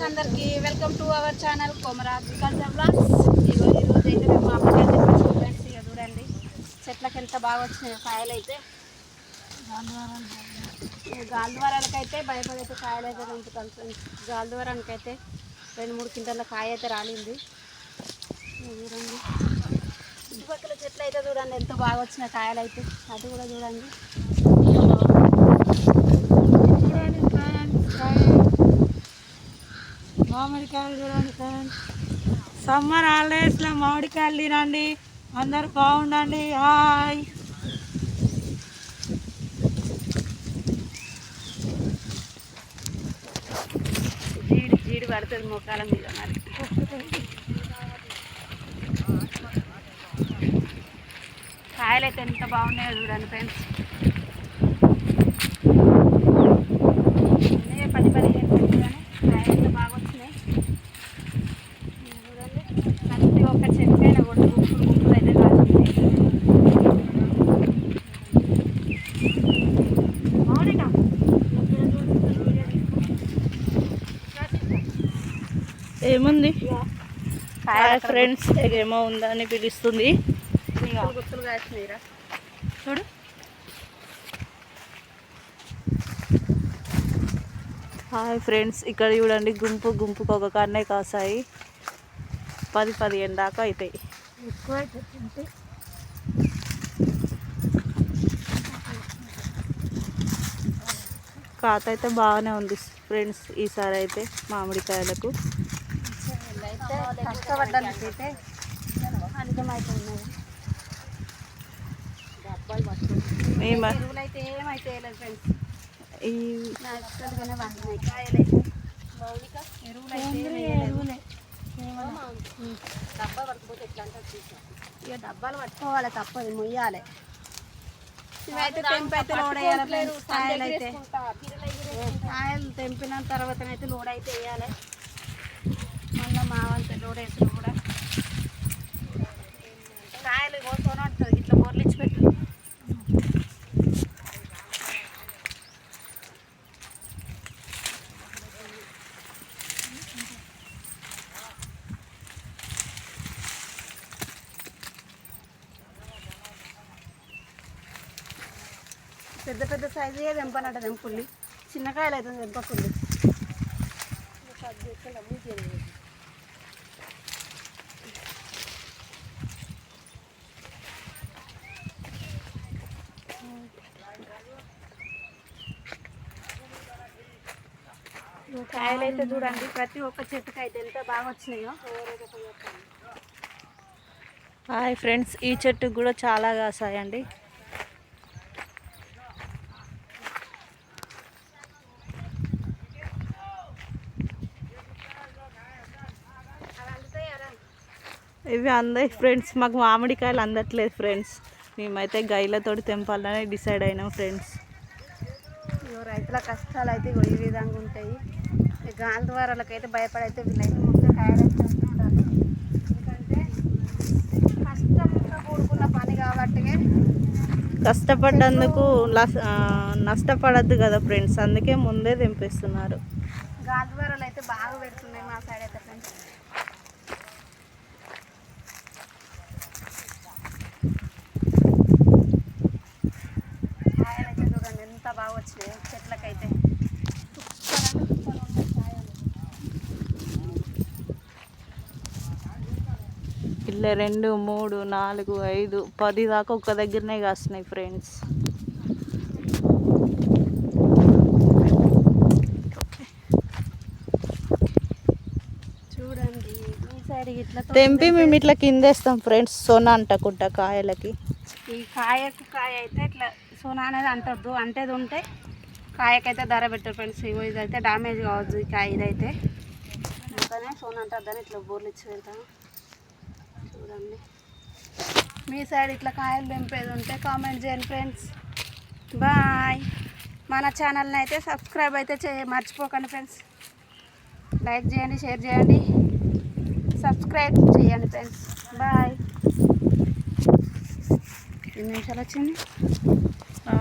Friends అందరికి welcome to our channel Komara agriculture blogs ఈరోజు ఈరోజు అయితే మేము మామిడికాయ ఫ్రెండ్స్ ఇక చూడండి. చెట్లకి ఎంత బాగా వచ్చినాయి కాయలు అయితే. గాలి ద్వారాలకి అయితే భయపడైతే కాయలు అయితే తెంపుతాను ఫ్రెండ్స్. గాలిద్వారానికి అయితే రెండు మూడు కింటాల కాయ అయితే రాలింది. చూడండి. చుట్టుపక్కల చెట్లు అయితే చూడండి ఎంత బాగా వచ్చినాయి కాయలు అయితే. అది కూడా చూడండి. మామిడికాయలు చూడండి ఫ్రెండ్స్. సమ్మర్ హాలిడేస్లో మామిడికాయలు తినండి. అందరు బాగుండండి. హాయ్ జీడి జీడి పడుతుంది మొక్కల మీద మరి. కాయలు అయితే ఎంత బాగున్నాయో చూడండి ఫ్రెండ్స్ ఉన్నాయే పది పదిహేను చెట్లు కానీ కాయలు ఎంత బాగా వచ్చినాయి ఇవి చూడండి ప్రతి ఒక్క చెట్టు అయినా కూడా గుంపులు గుంపులు అయితే కాస్తుంది మామిడికా ఏముంది? హాయ్ ఫ్రెండ్స్ ఏమో ఉందని పిలుస్తుంది. గుత్తులు గుత్తులు కాసినాయిరా. చూడు. హాయ్ ఫ్రెండ్స్ ఇక్కడ చూడండి గుంపు గుంపుకు ఒక కన్నే కాసాయి. పది పదిహేను దాకా అవుతాయి ఎక్కువ కాత అయితే బాగానే ఉంది ఫ్రెండ్స్ ఈసారి అయితే మామిడికాయలకు. అయితే ఎరువులు అయితే ఏమైతే లేదు ఫ్రెండ్స్. ఈ నాచురల్గానే పండినాయి కాయలైతే. ఎరువులు. అయితే ఎరువులే డబ్బా పట్టుకోతే ఎట్లా అంటే ఇక డబ్బాలు పట్టుకోవాలి తప్పదు మొయ్యాలి. ఇవైతే లోడ్ వేయాలి ఫ్రెండ్స్. కాయలు అయితే కాయలు తెంపిన తర్వాత అయితే లోడ్ అయితే వేయాలి. మా వంత లోడ్ వేసిన కూడా కాయలు కోసుకొని ఉంటుంది ఇట్లా బోర్లు ఇచ్చి పెట్టు పెద్ద పెద్ద సైజు తెంపనట తెంపుల్లి చిన్న కాయలు అయితే తెంపకుంది కాయలు అయితే చూడండి. ప్రతి ఒక్క చెట్టుకి అయితే ఎంత బాగా వచ్చినాయో. హాయ్ ఫ్రెండ్స్ ఈ చెట్టుకు కూడా చాలా కాసాయండి. ఇవి అందాయి ఫ్రెండ్స్ మాకు మామిడికాయలు అందట్లేదు ఫ్రెండ్స్. మేమైతే గైలతో తెంపాలని డిసైడ్ అయినాం ఫ్రెండ్స్. ఇగో రైతుల కష్టాలు అయితే ఈ విధంగా ఉంటాయి. గాలి ద్వారాలకైతే భయపడైతే వీళ్ళైతే మొత్తం కాయలైతే ఉంటుంటారు ఎందుకంటే కష్టంతో కూడుకున్న పని కాబట్టి కష్టపడ్డందుకు నష్టపడద్దు కదా ఫ్రెండ్స్ అందుకే ముందే తెంపేస్తున్నారు. గాలి ద్వారాలు అయితే బాగా పెడుతున్నాయి మా సైడ్ అయితే ఫ్రెండ్స్ కాయలైతే చూడండి ఎంత బాగా వచ్చినాయి చెట్లకైతే సూపర్ అంటే సూపర్ ఉన్నాయి కాయలు ఇలా రెండు మూడు నాలుగు ఐదు పది దాకా ఒక్క దగ్గరనే కాస్తున్నాయి ఫ్రెండ్స్. చూడండి ఇట్లా తెంపి మేము ఇట్లా కిందేస్తాం ఫ్రెండ్స్ సొన అంటకుంటా కాయలకి. ఈ కాయకు కాయ అయితే ఇట్లా సోనా అనేది అంటొద్దు అంటేది ఉంటే కాయకైతే ధర పెట్టారు ఫ్రెండ్స్. ఇగో ఇదైతే డామేజ్ కావద్దు ఈ కాయ ఇదైతే. అందుకనే సోనా అంటారు ఇట్లా బోర్లు ఇచ్చి పెడతాను చూడండి. మీ సైడ్ ఇట్లా కాయలు తెంపేది ఉంటే కామెంట్ చేయండి ఫ్రెండ్స్ బాయ్ మన ఛానల్ని అయితే సబ్స్క్రైబ్ అయితే చే మర్చిపోకండి ఫ్రెండ్స్ లైక్ చేయండి షేర్ చేయండి. సబ్స్క్రైబ్ చేయండి ఫ్రెండ్స్ బాయ్ ఎన్ని నిమిషాలు వచ్చింది?